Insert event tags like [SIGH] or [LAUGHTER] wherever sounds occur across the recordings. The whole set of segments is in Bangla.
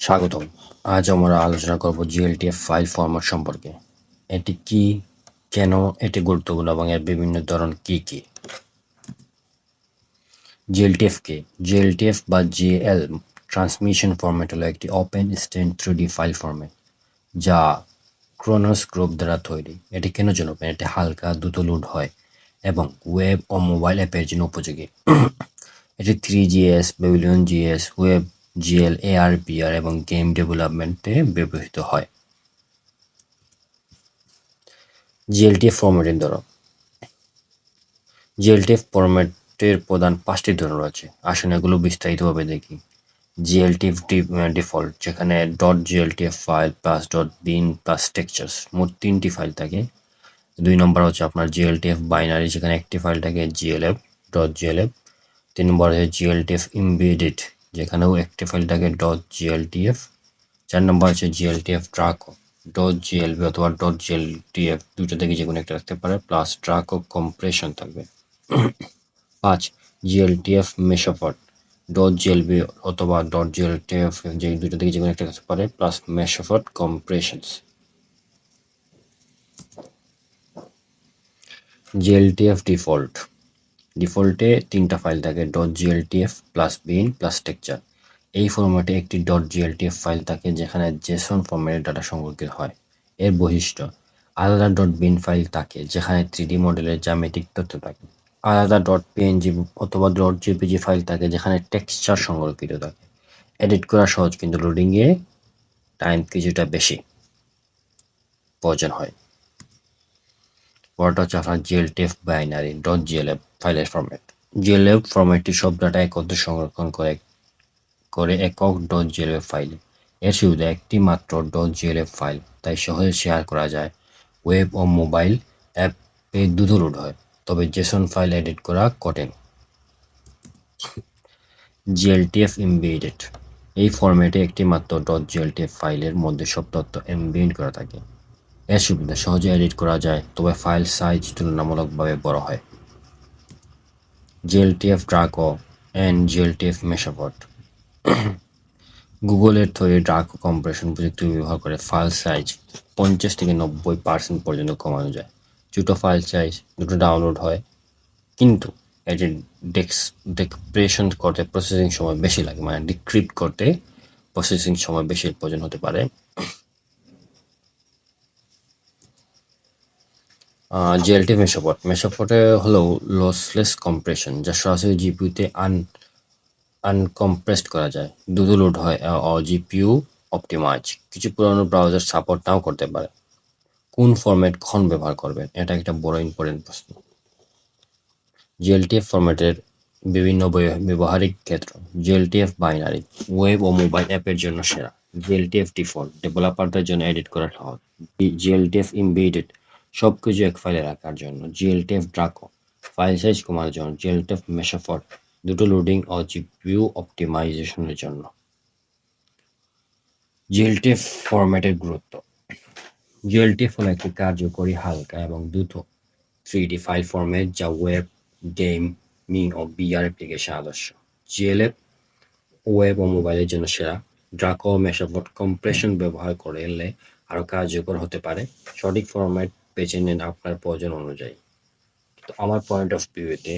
স্বাগতম। আজ আমরা আলোচনা করব জিএলটিএফ ফাইল ফরম্যাট সম্পর্কে। এটি কি, কেন, এটি গুরুত্বপূর্ণ এবং এর বিভিন্ন ধরন কি কি? জিএলটিএফ কে জিএলটিএফ বা জিএল ট্রান্সমিশন ফরম্যাট হলো একটি open stand three D file format যা ক্রোনোস গ্রুপ দ্বারা তৈরি। এটি কেন open? এটি হালকা, দ্রুত লোড হয় এবং ওয়েব ও মোবাইল অ্যাপের জন্য উপযোগী। এটি three JS Babylon JS web GL AR PR এবং গেম ডেভেলপমেন্টে ব্যবহৃত হয়। জিএলটিএফ ফরম্যাটের ধরন। জিএলটিএফ ফরম্যাটের প্রধান পাঁচটি ধরন রয়েছে। আসুন এগুলো বিস্তারিতভাবে দেখি। জিএলটিএফ ডিফল্ট, যেখানে dot GLTF file plus dot bin plus textures মোট তিনটি ফাইল থাকে। দুই নম্বর হচ্ছে আপনার জিএলটিএফ বাইনারি, যেখানে একটি ফাইল থাকে জিএলএফ ডট জিএলএফ। তিন নম্বর হচ্ছে জিএলটিএফ ইমবেডেড যেখানেও একটি ফাইল থাকে ডট জিএলটিএফ চার নম্বর হচ্ছে জিএলটিএফ ট্রাকো ডট জিএলবি অথবা ডট জিএলটিএফ দুটো থেকে যে কোনো একটা রাখতে পারে প্লাস ট্রাকো কম্প্রেশন থাকবে। পাঁচ জিএলটিএফ মেশোফট ডট জিএলবি অথবা ডট জিএলটিএফ যে দুটো থেকে যে কোনো একটা রাখতে পারে plus meshopt compressions GLTF default ডিফল্টে তিনটা ফাইল থাকে dot GLTF plus bin plus texture এই ফরম্যাটে একটি ডট জিএলটিএফ ফাইল থাকে যেখানে জেসন ফরম্যাটের ডাটা সংরক্ষিত হয়। এর বৈশিষ্ট্য, আলাদা ডট বিন ফাইল থাকে যেখানে থ্রিডি মডেলের জ্যামিতিক তথ্য থাকে। আলাদা ডট পিএনজি অথবা ডট জিপিজি ফাইল থাকে যেখানে টেক্সচার সংরক্ষিত থাকে। এডিট করা সহজ, কিন্তু লোডিংয়ে টাইম কিছুটা বেশি প্রয়োজন হয়। হচ্ছে আপনার জিএলটিএফ বাইনারি, ডট জিএলএফ ফাইলের ফরম্যাট জিএলএফ ফরম্যাটটি সব ডাটা একত্রে সংরক্ষণ করে করে একক ডট জিএলএফ ফাইলে। এর সুবিধা একটি মাত্র ডট জিএলএফ ফাইল, তাই সহজে শেয়ার করা যায়। ওয়েব ও মোবাইল অ্যাপে লোড হয়, তবে জেসন ফাইল এডিট করা কঠিন। জিএলটিএফ এমবিডেড এই ফরম্যাটে একটি মাত্র ডট জিএলটিএফ ফাইলের মধ্যে সব তথ্য এমবিড করা থাকে। এর সুবিধা সহজে এডিট করা যায়, তবে ফাইল সাইজ তুলনামূলকভাবে বড় হয়। GLTF Draco and GLTF meshopt. গুগলের তৈরি ড্রাকো কম্প্রেশন প্রযুক্তি ব্যবহার করে ফাইল সাইজ পঞ্চাশ থেকে নব্বই পার্সেন্ট পর্যন্ত কমানো যায়। দুটো ফাইল সাইজ দুটো ডাউনলোড হয়, কিন্তু এটি ডেক্স, ডেক্সপ্রেশন করতে প্রসেসিং সময় বেশি লাগে মানে ডিক্রিপ্ট করতে প্রসেসিং সময় বেশি প্রয়োজন হতে পারে। জিএলটি মেশোপট মেশোপটে হলো লসলেস কম্প্রেশন যা সরাসরি জিপিউতে আন আনকম্প্রেসড করা যায়। দ্রুত লোড হয় ও জিপিইউ অপটিমাইজ কিছু পুরনো ব্রাউজার সাপোর্ট নাও করতে পারে। কোন ফরম্যাট কখন ব্যবহার করবেন? এটা একটা বড় ইম্পর্টেন্ট প্রশ্ন। জিএলটিএফ ফরম্যাটের বিভিন্ন ব্যবহারিক ক্ষেত্র। জিএলটিএফ বাইনারি ওয়েব ও মোবাইল অ্যাপের জন্য সেরা। জিএলটিএফ ডিফল্ট ডেভেলপারদের জন্য এডিট করা সহজ। জিএলটিএফ ইমবেডেড সব কিছু এক ফাইলে রাখার জন্য। জিএলটিএফ ড্রাকো ফাইল সাইজ কমানোর জন্য জিএলটিএফ মেশাফট দুটো লোডিং ও জিপিইউ অপটিমাইজেশনের জন্য। জিএলটিএফ ফরম্যাটের গুরুত্ব। জিএলটিএফ হল একটি কার্যকরী হালকা এবং দ্রুত থ্রি ডি ফাইল ফরম্যাট যা ওয়েব গেম মিং ও বিআর অ্যাপ্লিকেশন আদর্শ। জিএলএফ ওয়েব ও মোবাইলের জন্য সেরা। ড্রাকো মেশাফট কম্প্রেশন ব্যবহার করলে আরও কার্যকর হতে পারে। সঠিক ফরম্যাট বেছে নেন আপনার প্রয়োজন অনুযায়ী। তো আমার পয়েন্ট অফ ভিউতে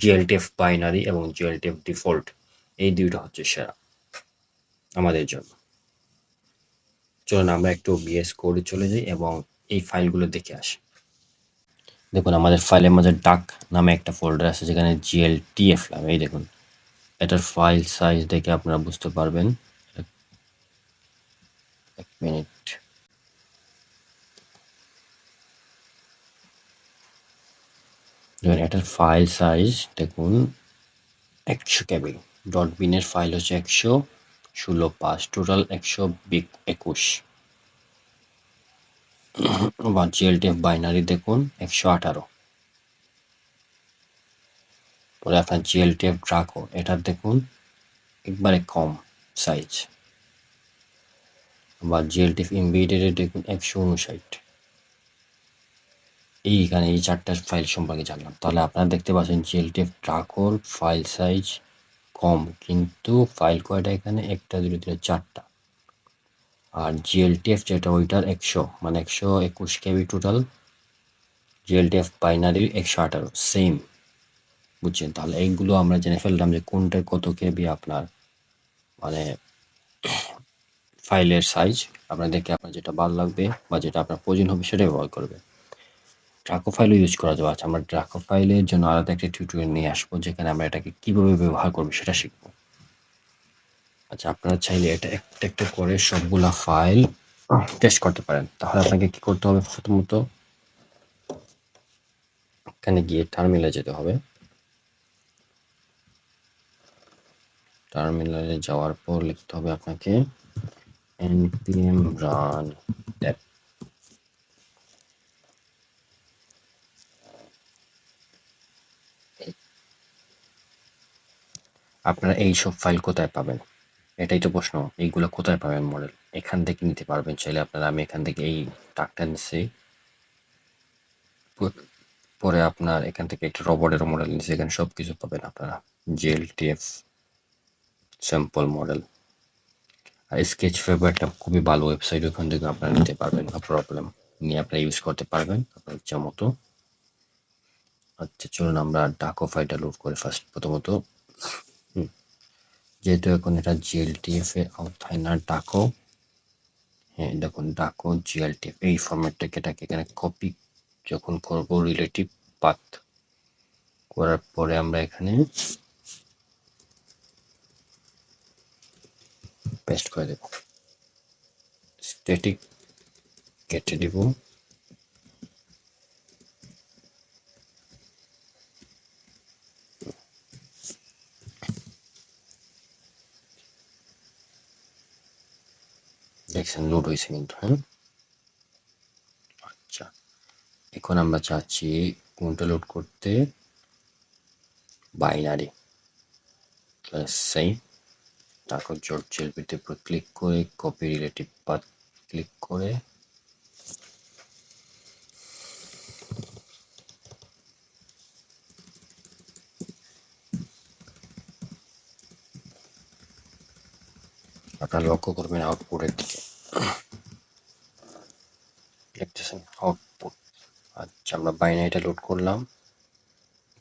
জিএলটিএফ বাইনারি এবং জিএলটিএফ ডিফল্ট এই দুইটা হচ্ছে সেরা আমাদের জন্য। চলুন আমরা একটু বিএস কোডে চলে যাই এবং এই ফাইলগুলো দেখে আসি। দেখুন, আমাদের ফাইলের মাঝে ডাক নামে একটা ফোল্ডার আছে যেখানে জিএলটিএফ নামে এই দেখুন, এটার ফাইল সাইজ দেখে আপনারা বুঝতে পারবেন। এক মিনিট দেখুন এটার ফাইল সাইজ দেখুন একশো কেবি। ডট বিনের ফাইল হচ্ছে একশো ষোলো পাঁচ টোটাল একশো একুশ। বা জিএলটিএফ বাইনারি দেখুন একশো আঠারো। পরে আপনার জিএলটিএফ ড্রাকো এটার দেখুন একবারে কম সাইজ বা জিএলটিএফ ইমবিডের দেখুন একশো উনষাট। এইখানে এই চারটা ফাইল সম্পর্কে জানলাম। তাহলে আপনারা দেখতে পাচ্ছেন জিএলটিএফ ট্রাকোর ফাইল সাইজ কম, কিন্তু ফাইল কয়টা এখানে একটা, দুটো, তিনটে, চারটা। আর জিএলটিএফ যেটা ওইটার একশো মানে একশো একুশ কেবি টোটাল জিএলটিএফ বাইনারি একশো আঠারো সেম বুঝছেন? তাহলে এইগুলো আমরা জেনে ফেললাম যে কোনটার কত কেবি আপনার মানে ফাইলের সাইজ আপনার দেখে আপনার যেটা ভালো লাগবে বা যেটা আপনার প্রয়োজন হবে সেটা ব্যবহার করবে ড্রাকো ফাইলও ইউজ করা যাবে। আচ্ছা আমরা ট্রাকো ফাইলের জন্য আলাদা একটা টিউটোরিয়াল নিয়ে আসব, যেখানে আমরা এটাকে কীভাবে ব্যবহার করব সেটা শিখব। আচ্ছা আপনারা চাইলে এটা একটা একটা করে সবগুলা ফাইল টেস্ট করতে পারেন। তাহলে আপনাকে কি করতে হবে প্রথমত? এখানে গিয়ে টার্মিনালে যেতে হবে। টার্মিনালে যাওয়ার পর লিখতে হবে আপনাকে npm run tab আপনারা এই সব ফাইল কোথায় পাবেন? এটাই তো প্রশ্ন, এইগুলো কোথায় পাবেন মডেল এখান থেকে নিতে পারবেন, চাইলে আপনারা আমি এখান থেকে এই টাকটা নিচ্ছি পরে আপনার এখান থেকে একটা রবটের মডেল নিচ্ছি এখানে সব কিছু পাবেন আপনারা। জেল টিএফ স্যাম্পল মডেল আর স্কেচ ফেভার একটা খুবই ভালো ওয়েবসাইট ওখান থেকে আপনারা নিতে পারবেন নো প্রবলেম নিয়ে আপনারা ইউজ করতে পারবেন, আপনার ইচ্ছা মতো। আচ্ছা চলুন আমরা ডাকো ফাইলটা লোড করে ফার্স্ট প্রথমত যেহেতু এখন এটা জিএলটিএফ এর আওতায় না, ডাকো। হ্যাঁ দেখুন, ডাকো জিএলটিএফ এই ফরম্যাটটাকে এটাকে এখানে কপি যখন করব রিলেটিভ পাথ করার পরে আমরা এখানে পেস্ট করে দেব। স্ট্যাটিক কেটে দিব। দেখছেন লোড হয়েছে কিন্তু আচ্ছা এখন আমরা চাচ্ছি কোনটা লোড করতে? বাইনারি সেই তারপর জোর চেলপিতে উপর ক্লিক করে কপি রিলেটিভ পাথ ক্লিক করে। আপনারা লক্ষ্য করবেন আউটপুটের দিকে। আউটপুট আচ্ছা আমরা বাইনারিটা লোড করলাম।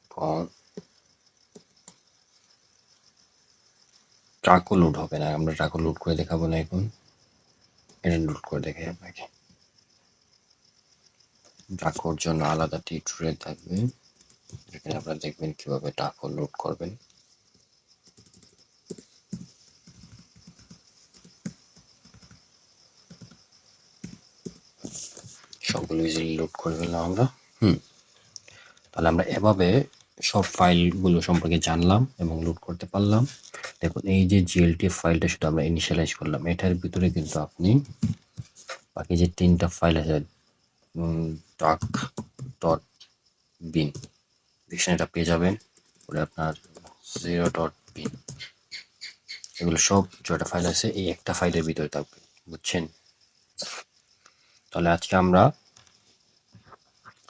এখন ট্রাকও লোড হবে না, আমরা ট্রাকও লোড করে দেখাবো না এখন। এটা লোড করে দেখাই আপনাকে। ট্রাকোর জন্য আলাদা টিউটোরিয়াল থাকবে। যেখানে আপনারা দেখবেন কীভাবে ট্রাকও লোড করবেন। সবগুলো ইজিলি লোড করে ফেললাম আমরা। হুম। তাহলে আমরা এভাবে সব ফাইলগুলো সম্পর্কে জানলাম এবং লোড করতে পারলাম। দেখুন, এই যে জিএলটি ফাইলটা শুধু আমরা ইনিশিয়ালাইজ করলাম। এটার ভিতরে কিন্তু আপনি বাকি যে তিনটা ফাইল আছে ডাক ডট বিন ডিকশনারিটা পেয়ে যাবেন। পরে আপনার জিরো ডট বিন এগুলো সব যটা ফাইল আছে, এই একটা ফাইলের ভিতরে থাকবে, বুঝছেন? তাহলে আজকে আমরা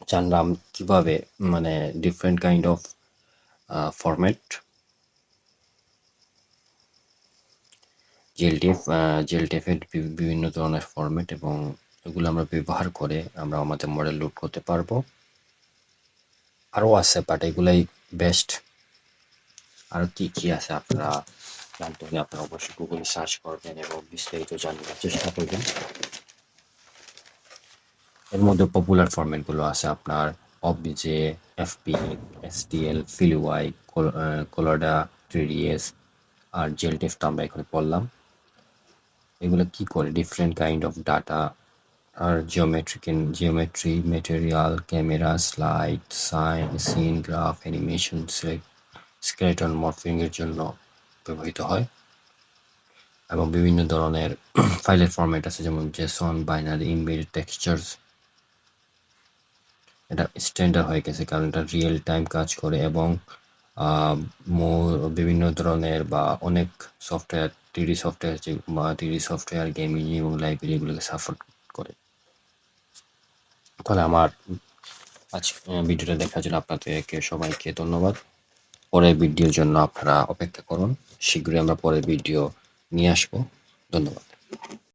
জানলাম কীভাবে মানে different kind of format GLTF এর বিভিন্ন ধরনের ফরম্যাট এবং এগুলো আমরা ব্যবহার করে আমরা আমাদের মডেল লোড করতে পারব। আরও আছে বাট এগুলাই বেস্ট আরও কি কি আছে আপনারা জানতে হলে আপনারা অবশ্যই গুগলে সার্চ করবেন এবং বিস্তারিত জানার চেষ্টা করবেন। এর মধ্যে পপুলার ফরম্যাটগুলো আছে আপনার অবজে এফপি এসটিএল ফিলওয়াই কোলাডা থ্রিডিএস আর জেলটেফ তো আমরা এখানে পড়লাম। এগুলো কি করে? Different kind of data R geometric geometry material camera slide sign scene graph animation skeleton morphing এর জন্য ব্যবহৃত হয়। এবং বিভিন্ন ধরনের [CLEARS THROAT] ফাইলের ফরম্যাট আছে, যেমন জেসন বাইনারি ইমেজ টেক্সচার্স এটা স্ট্যান্ডার্ড হয়ে গেছে, কারণ এটা রিয়েল টাইম কাজ করে এবং বিভিন্ন ধরনের বা অনেক সফটওয়্যার থ্রিডি সফটওয়্যার যে, বা থ্রিডি সফটওয়্যার গেমিং এবং লাইব্রেরি এগুলোকে সাপোর্ট করে। তাহলে আমার আজ ভিডিওটা দেখার জন্য আপনাদেরকে সবাইকে ধন্যবাদ। পরের ভিডিওর জন্য আপনারা অপেক্ষা করুন। শীঘ্রই আমরা পরের ভিডিও নিয়ে আসব। ধন্যবাদ।